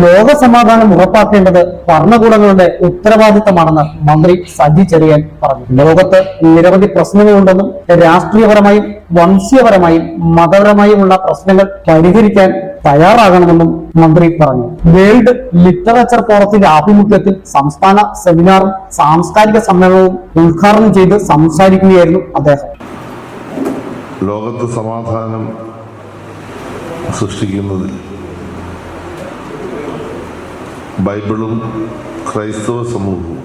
ലോക സമാധാനം ഉറപ്പാക്കേണ്ടത് ഭരണകൂടങ്ങളുടെ ഉത്തരവാദിത്തമാണെന്ന് മന്ത്രി സജി ചെറിയാൻ പറഞ്ഞു. ലോകത്ത് നിരവധി പ്രശ്നങ്ങളുണ്ടെന്നും രാഷ്ട്രീയപരമായും വംശീയപരമായും മതപരമായുമുള്ള പ്രശ്നങ്ങൾ പരിഹരിക്കാൻ തയ്യാറാകണമെന്നും മന്ത്രി പറഞ്ഞു. വേൾഡ് ലിറ്ററേച്ചർ ഫോറത്തിന്റെ ആഭിമുഖ്യത്തിൽ സംസ്ഥാന സെമിനാറും സാംസ്കാരിക സമ്മേളനവും ഉദ്ഘാടനം ചെയ്ത് സംസാരിക്കുകയായിരുന്നു അദ്ദേഹം. ലോകത്ത് സമാധാനം സൃഷ്ടിക്കുന്നതിൽ ബൈബിളും ക്രൈസ്തവ സമൂഹവും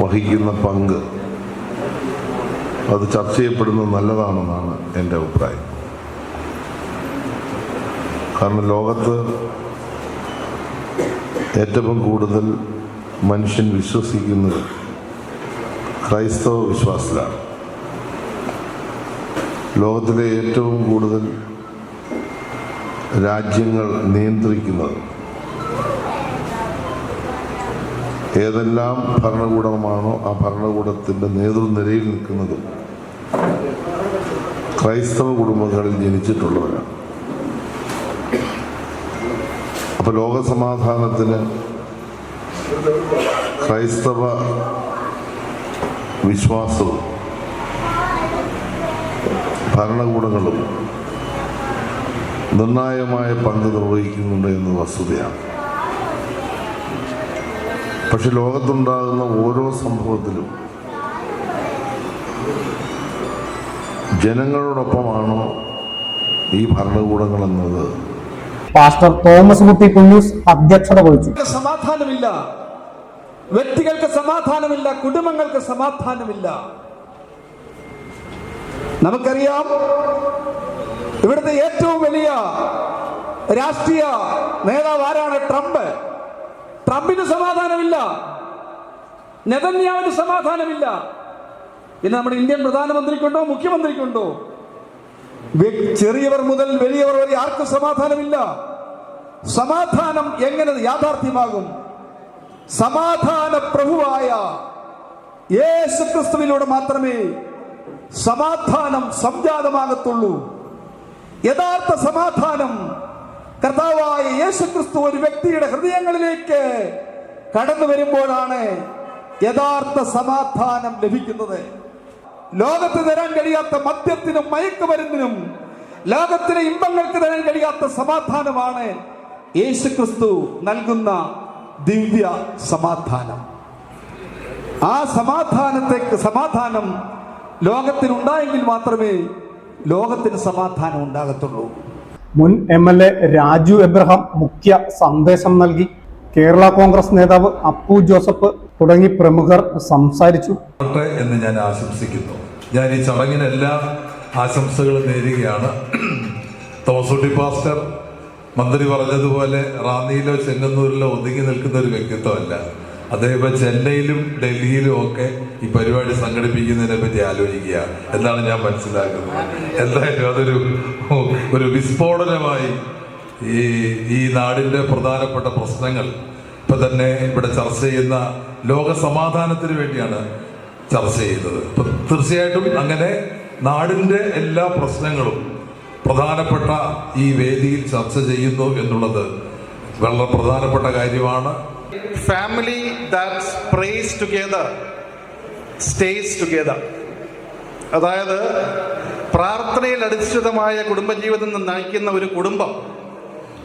വഹിക്കുന്ന പങ്ക് അത് ചർച്ച ചെയ്യപ്പെടുന്നത് നല്ലതാണെന്നാണ് എന്റെ അഭിപ്രായം. കാരണം ലോകത്ത് ഏറ്റവും കൂടുതൽ മനുഷ്യൻ വിശ്വസിക്കുന്നത് ക്രൈസ്തവ വിശ്വാസത്തിലാണ് ലോകത്തിലെ ഏറ്റവും കൂടുതൽ രാജ്യങ്ങൾ നിയന്ത്രിക്കുന്നത് ഏതെല്ലാം ഭരണകൂടമാണോ ആ ഭരണകൂടത്തിന്റെ നേതൃനിരയിൽ നിൽക്കുന്നതും ക്രൈസ്തവ കുടുംബങ്ങളിൽ ജനിച്ചിട്ടുള്ളവരാണ്. അപ്പോൾ ലോകസമാധാനത്തിന് ക്രൈസ്തവ വിശ്വാസവും ഭരണകൂടങ്ങളും നിർണായകമായ പങ്ക് നിർവഹിക്കുന്നുണ്ട് എന്ന വസ്തുതയാണ്. പക്ഷെ ലോകത്തുണ്ടാകുന്ന ഓരോ സംഭവത്തിലും ജനങ്ങളോടൊപ്പമാണോ ഈ ഭരണകൂടങ്ങൾ എന്നത്? പാസ്റ്റർ തോമസ് കുട്ടി കുഞ്ഞൂസ് അധ്യക്ഷത വഹിച്ചു. സമാധാനമില്ല. വ്യക്തികൾക്ക് സമാധാനമില്ല കുടുംബങ്ങൾക്ക് സമാധാനമില്ല. നമുക്കറിയാം ഇവിടുത്തെ ഏറ്റവും വലിയ രാഷ്ട്രീയ നേതാവ് ആരാണ് ട്രംപ്. ട്രംപിന് സമാധാനമില്ല. നെതന്യാവിന് സമാധാനമില്ല. ഇന്ന് നമ്മുടെ ഇന്ത്യൻ പ്രധാനമന്ത്രിക്കുണ്ടോ മുഖ്യമന്ത്രിക്കുണ്ടോ? ചെറിയവർ മുതൽ വലിയവർ വരെ ആർക്കും സമാധാനമില്ല. സമാധാനം എങ്ങനെ യാഥാർത്ഥ്യമാകും? സമാധാന പ്രഭുവായ യേശു ക്രിസ്തുവിലൂടെ മാത്രമേ സമാധാനം സംജാതമാകത്തുള്ളൂ. യഥാർത്ഥ സമാധാനം കർത്താവായ യേശു ക്രിസ്തു ഒരു വ്യക്തിയുടെ ഹൃദയങ്ങളിലേക്ക് കടന്നു വരുമ്പോഴാണ് യഥാർത്ഥ സമാധാനം ലഭിക്കുന്നത്. ലോകത്ത് തരാൻ കഴിയാത്ത മദ്യത്തിനും മയക്കുമരുന്നിനും ലോകത്തിലെ ഇമ്പങ്ങൾക്ക് തരാൻ കഴിയാത്ത സമാധാനമാണ് യേശു ക്രിസ്തു നൽകുന്ന ദിവ്യ സമാധാനം. ആ സമാധാനത്തെ സമാധാനം ലോകത്തിനുണ്ടായെങ്കിൽ മാത്രമേ ലോകത്തിന് സമാധാനം ഉണ്ടാകത്തുള്ളൂ. മുൻ M L A Raju Abraham മുഖ്യ സന്ദേശം നൽകി. കേരള കോൺഗ്രസ് നേതാവ് അപ്പു ജോസഫ് തുടങ്ങി പ്രമുഖർ സംസാരിച്ചു. എന്ന് ഞാൻ ആശംസിക്കുന്നു. ഞാൻ ഈ ചടങ്ങിന് എല്ലാ ആശംസകളും നേരുകയാണ്. തോസൂട്ടി പാസ്റ്റർ മന്ത്രി പറഞ്ഞതുപോലെ റാന്നിയിലോ ചെങ്ങന്നൂരിലോ ഒതുങ്ങി നിൽക്കുന്ന ഒരു വ്യക്തിത്വമല്ല. ഇപ്പൊ ചെന്നൈയിലും ഡൽഹിയിലും ഒക്കെ ഈ പരിപാടി സംഘടിപ്പിക്കുന്നതിനെ പറ്റി ആലോചിക്കുക. എന്നാണ് ഞാൻ മനസ്സിലാക്കുന്നത്? എന്തായാലും അതൊരു ഒരു വിസ്ഫോടനമായി ഈ ഈ നാടിന്റെ പ്രധാനപ്പെട്ട പ്രശ്നങ്ങൾ ഇപ്പൊ തന്നെ ഇവിടെ ചർച്ച ചെയ്യുന്ന ലോക സമാധാനത്തിന് വേണ്ടിയാണ് ചർച്ച ചെയ്യുന്നത്. ഇപ്പൊ തീർച്ചയായിട്ടും അങ്ങനെ നാടിന്റെ എല്ലാ പ്രശ്നങ്ങളും പ്രധാനപ്പെട്ട ഈ വേദിയിൽ ചർച്ച ചെയ്യുന്നു എന്നുള്ളത് വളരെ പ്രധാനപ്പെട്ട കാര്യമാണ്. Family that prays together stays together. അതായത് പ്രാർത്ഥനയിൽ അധിഷ്ഠിതമായ കുടുംബജീവിതം നയിക്കുന്ന ഒരു കുടുംബം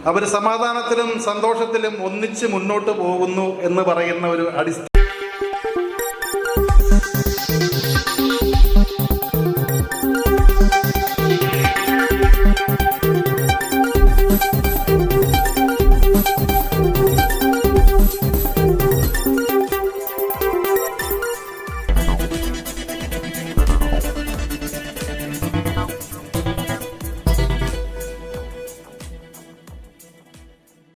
അവർ സമാധാനത്തിലും സന്തോഷത്തിലും ഒന്നിച്ച് മുന്നോട്ട് പോകുന്നു എന്ന് പറയുന്ന ഒരു അടിസ്ഥാന.